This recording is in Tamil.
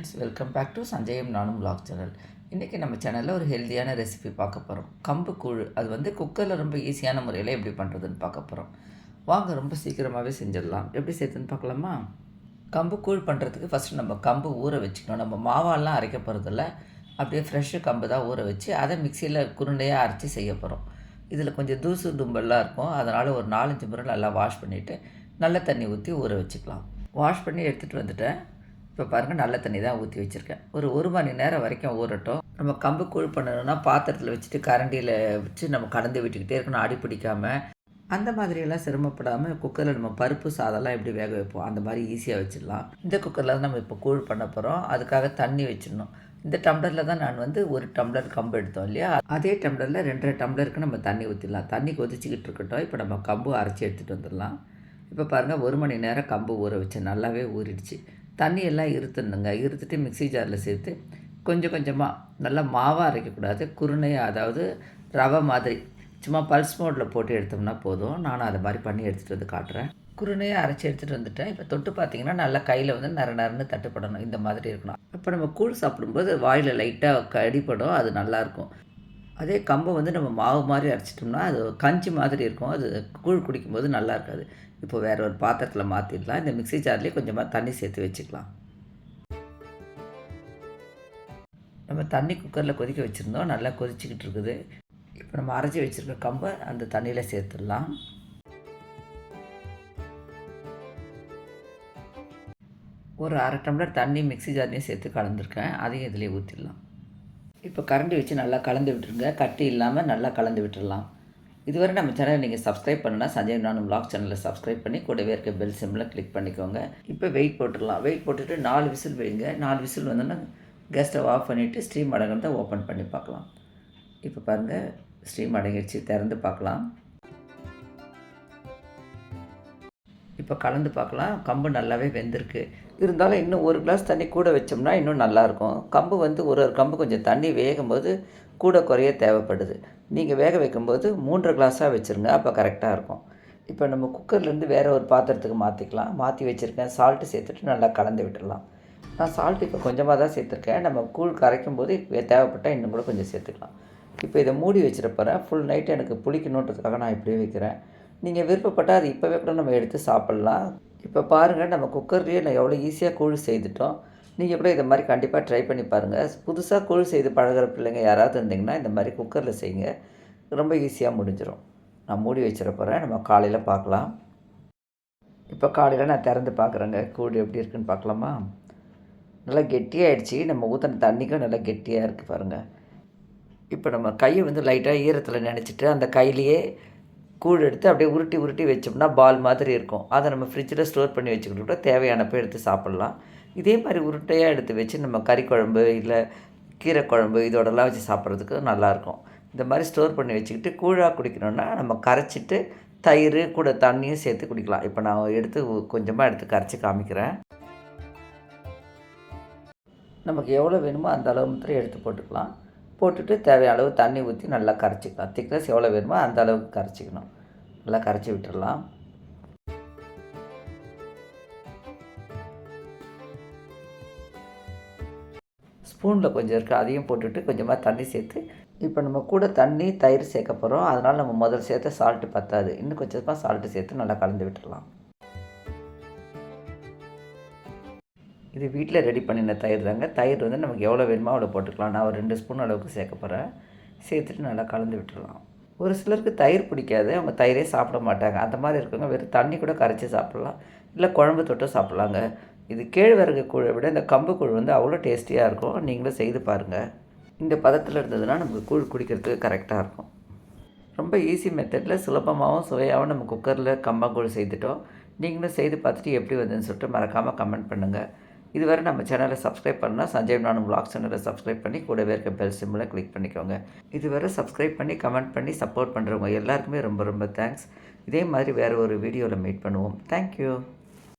Friends welcome back to Sanjayam நானும் vlog சேனல் இன்றைக்கி நம்ம சேனலில் ஒரு ஹெல்த்தியான ரெசிபி பார்க்க போகிறோம் கம்பு கூழ் அது வந்து குக்கரில் ரொம்ப ஈஸியான முறையில் எப்படி பண்ணுறதுன்னு பார்க்க போகிறோம் வாங்க ரொம்ப சீக்கிரமாகவே செஞ்சிடலாம். எப்படி சேர்த்துன்னு பார்க்கலாமா? கம்பு கூழ் பண்ணுறதுக்கு ஃபஸ்ட்டு நம்ம கம்பு ஊற வச்சுக்கணும். நம்ம மாவாலாம் அரைக்க போகிறதில்ல அப்படியே ஃப்ரெஷ்ஷு கம்பு தான் ஊற வச்சு அதை மிக்சியில் குருண்டையாக அரைச்சி செய்ய போகிறோம் இதில் கொஞ்சம் தூசு தும்பெல்லாம் இருக்கும். அதனால் ஒரு நாலஞ்சு முறை நல்லா வாஷ் பண்ணிவிட்டு நல்ல தண்ணி ஊற்றி ஊற வச்சுக்கலாம். வாஷ் பண்ணி எடுத்துகிட்டு வந்துட்டேன். இப்போ பாருங்கள் நல்ல தண்ணி தான் ஊற்றி வச்சுருக்கேன். ஒரு ஒரு மணி நேரம் வரைக்கும் ஊறட்டும். நம்ம கம்பு கூழ் பண்ணணும்னா பாத்திரத்தில் வச்சுட்டு கரண்டியில் வச்சு நம்ம கலந்து விட்டுக்கிட்டே இருக்கணும் அடி பிடிக்காமல் அந்த மாதிரியெல்லாம் சிரமப்படாமல் குக்கரில் நம்ம பருப்பு சாதம்லாம் எப்படி வேக வைப்போம்? அந்த மாதிரி ஈஸியாக வச்சிடலாம். இந்த குக்கரில் தான் நம்ம இப்போ கூழ் பண்ண போகிறோம் அதுக்காக தண்ணி வச்சிடணும். இந்த டம்ளரில் தான் நான் வந்து ஒரு டம்ளர் கம்பு எடுத்தோம் இல்லையா? அதே டம்ளரில் ரெண்டரை டம்ளருக்கு நம்ம தண்ணி ஊற்றிடலாம் தண்ணி கொதிச்சிக்கிட்டு இருக்கட்டும். இப்போ நம்ம கம்பு அரைச்சி எடுத்துகிட்டு வந்துடலாம். இப்போ பாருங்கள் ஒரு மணி நேரம் கம்பு ஊற வச்சேன் நல்லாவே ஊறிடுச்சு. தண்ணியெல்லாம் இருத்துணுங்க. இருத்துட்டு மிக்ஸி ஜாரில் சேர்த்து கொஞ்சம் கொஞ்சமாக நல்லா மாவாக அரைக்கக்கூடாது. குருணையாக அதாவது ரவை மாதிரி சும்மா பல்ஸ் மோடில் போட்டு எடுத்தோம்னா போதும். நானும் அதை மாதிரி பண்ணி எடுத்துகிட்டு வந்து காட்டுறேன். குருணையாக அரைச்சி எடுத்துகிட்டு வந்துட்டேன். இப்போ தொட்டு பார்த்தீங்கன்னா நல்லா கையில் வந்து நர நரன்னு தட்டுப்படணும். இந்த மாதிரி இருக்கணும். இப்போ நம்ம கூழ் சாப்பிடும்போது வாயில் லைட்டாக கடிப்படும். அது நல்லாயிருக்கும் அதே கம்பை வந்து நம்ம மாவு மாதிரி அரைச்சிட்டோம்னா அது கஞ்சி மாதிரி இருக்கும். அது கூழ் குடிக்கும்போது நல்லா இருக்காது. இப்போ வேறு ஒரு பாத்திரத்தில் மாற்றிடலாம் இந்த மிக்ஸி ஜார்லேயே கொஞ்சமாக தண்ணி சேர்த்து வச்சுக்கலாம். நம்ம தண்ணி குக்கரில் கொதிக்க வச்சுருந்தோம். நல்லா கொதிச்சிக்கிட்டு இருக்குது. இப்போ நம்ம அரைச்சி வச்சுருக்க கம்பை அந்த தண்ணியில் சேர்த்துடலாம். ஒரு அரை டம்ளர் தண்ணி மிக்ஸி ஜார்லேயும் சேர்த்து கலந்துருக்கேன். அதையும் இதிலே ஊற்றிடலாம் இப்போ கரண்டி வச்சு நல்லா கலந்து விட்டுருங்க. கட்டி இல்லாமல் நல்லா கலந்து விட்டுடலாம் இதுவரை நம்ம சேனலை நீங்கள் சப்ஸ்கிரைப் பண்ணுன்னா சஞ்சய் நானும் விளாக் சேனலில் சப்ஸ்கிரைப் பண்ணி கூடவே இருக்க பெல் சிம்மில் கிளிக் பண்ணிக்கோங்க. இப்போ வெயிட் போட்டுடலாம். வெயிட் போட்டுட்டு நாலு விசில் வைங்க. நாலு விசில் வந்தோன்னா கேஸ் ஸ்டவ் ஆஃப் பண்ணிவிட்டு ஸ்டீம் அடங்கிறத ஓப்பன் பண்ணி பார்க்கலாம். இப்போ பாருங்கள் ஸ்டீம் அடங்கிடுச்சு. திறந்து பார்க்கலாம். இப்போ கலந்து பார்க்கலாம். கம்பு நல்லாவே வெந்திருக்கு. இருந்தாலும் இன்னும் ஒரு கிளாஸ் தண்ணி கூட வச்சோம்னா இன்னும் நல்லாயிருக்கும். கம்பு வந்து ஒரு ஒரு கம்பு கொஞ்சம் தண்ணி வேகும்போது கூட குறைய தேவைப்படுது. நீங்கள் வேக வைக்கும்போது மூன்றரை கிளாஸாக வச்சுருங்க. அப்போ கரெக்டாக இருக்கும். இப்போ நம்ம குக்கர்லேருந்து வேறு ஒரு பாத்திரத்துக்கு மாற்றிக்கலாம் மாற்றி வச்சுருக்கேன். சால்ட்டு சேர்த்துட்டு நல்லா கலந்து விட்டுடலாம். நான் சால்ட் இப்போ கொஞ்சமாக தான் சேர்த்துருக்கேன். நம்ம கூழ் கரைக்கும் போது தேவைப்பட்டால் இன்னும் கூட கொஞ்சம் சேர்த்துக்கலாம். இப்போ இதை மூடி வச்சிருப்பறேன் ஃபுல் நைட் எனக்கு புளிக்கணுன்றதுக்காக நான் இப்படியே வைக்கிறேன். நீங்கள் விருப்பப்பட்டால் அது இப்போவே கூட நம்ம எடுத்து சாப்பிட்லாம். இப்போ பாருங்கள் நம்ம குக்கர்லேயே நான் எவ்வளோ ஈஸியாக கூழ் செய்துட்டோம். நீங்கள் கூட இதை மாதிரி கண்டிப்பாக ட்ரை பண்ணி பாருங்கள் புதுசாக கூழ் செய்து பழகிற பிள்ளைங்க யாராவது இருந்தீங்கன்னா இந்த மாதிரி குக்கரில் செய்யுங்க. ரொம்ப ஈஸியாக முடிஞ்சிடும் நான் மூடி வச்சிட போகிறேன் நம்ம காலையில் பார்க்கலாம். இப்போ காலையில் நான் திறந்து பார்க்குறேங்க. கூழ் எப்படி இருக்குன்னு பார்க்கலாமா? நல்லா கெட்டியாகிடுச்சு நம்ம ஊற்றின தண்ணிக்கும் நல்லா கெட்டியாக இருக்குது பாருங்கள் இப்போ நம்ம கையை வந்து லைட்டாக ஈரத்தில் நினச்சிட்டு அந்த கையிலையே கூழ் எடுத்து அப்படியே உருட்டி உருட்டி வச்சோம்னா பால் மாதிரி இருக்கும். அதை நம்ம ஃப்ரிட்ஜில் ஸ்டோர் பண்ணி வச்சுக்கிட்டு கூட தேவையானப்போ எடுத்து சாப்பிட்லாம். இதே மாதிரி உருட்டையாக எடுத்து வச்சு நம்ம கறி குழம்பு இல்லை கீரை குழம்பு இதோடலாம் வச்சு சாப்பிட்றதுக்கு நல்லாயிருக்கும். இந்த மாதிரி ஸ்டோர் பண்ணி வச்சுக்கிட்டு கூழாக குடிக்கணும்னா நம்ம கரைச்சிட்டு தயிர் கூட தண்ணியும் சேர்த்து குடிக்கலாம். இப்போ நான் எடுத்து கொஞ்சமாக எடுத்து கரைச்சி காமிக்கிறேன். நமக்கு எவ்வளோ வேணுமோ அந்த அளவு மாத்திரம் எடுத்து போட்டுக்கலாம். போட்டுட்டு தேவையான அளவு தண்ணி ஊற்றி நல்லா கரைச்சிக்கலாம் திக்னஸ் எவ்வளோ வேணுமோ அந்த அளவுக்கு கரைச்சிக்கணும். நல்லா கரைச்சி விட்டுடலாம் ஸ்பூனில் கொஞ்சம் இருக்குது அதையும் போட்டுட்டு கொஞ்சமாக தண்ணி சேர்த்து இப்போ நம்ம கூட தண்ணி தயிர் சேர்க்க போகிறோம் அதனால் நம்ம முதல் சேர்த்து சால்ட்டு பற்றாது இன்னும் கொஞ்சமாக சால்ட்டு சேர்த்து நல்லா கலந்து விட்டுடலாம் இது வீட்டில் ரெடி பண்ணின தயிர் தாங்க. தயிர் வந்து நமக்கு எவ்வளோ வேணுமோ அவ்வளோ போட்டுக்கலாம். நான் ஒரு ரெண்டு ஸ்பூன் அளவுக்கு சேர்க்க போகிறேன் சேர்த்துட்டு நல்லா கலந்து விட்டுடலாம் ஒரு சிலருக்கு தயிர் பிடிக்காது. அவங்க தயிரே சாப்பிட மாட்டாங்க. அந்த மாதிரி இருக்கவங்க வெறும் தண்ணி கூட கரைச்சி சாப்பிட்லாம். இல்லை குழம்பு தொட்டும் சாப்பிட்லாங்க. இது கேழ்வரகு கூழை விட இந்த கம்பு கூழ் வந்து அவ்வளோ டேஸ்டியாக இருக்கும். நீங்களும் செய்து பாருங்கள் இந்த பதத்தில் இருந்ததுன்னா நமக்கு கூழ் குடிக்கிறதுக்கு கரெக்டாக இருக்கும். ரொம்ப ஈஸி மெத்தடில் சுலபமாகவும் சுவையாகவும் நம்ம குக்கரில் கம்பங்கூழ் செய்துட்டோம். நீங்களும் செய்து பார்த்துட்டு எப்படி வந்ததுன்னு சொல்லிட்டு மறக்காமல் கமெண்ட் பண்ணுங்கள் இதுவரை நம்ம சேனலை சப்ஸ்கிரைப் பண்ணால் சஞ்சய் நானும் பிளாக் சேனலை சப்ஸ்கிரைப் பண்ணி கூடவே இருக்க பெல் சிம்மில் கிளிக் பண்ணிக்கோங்க. இதுவரை சப்ஸ்கிரைப் பண்ணி கமெண்ட் பண்ணி சப்போர்ட் பண்ணுறவங்க எல்லாருக்குமே ரொம்ப ரொம்ப தேங்க்ஸ் இதே மாதிரி வேறு ஒரு வீடியோவில் மீட் பண்ணுவோம். தேங்க்யூ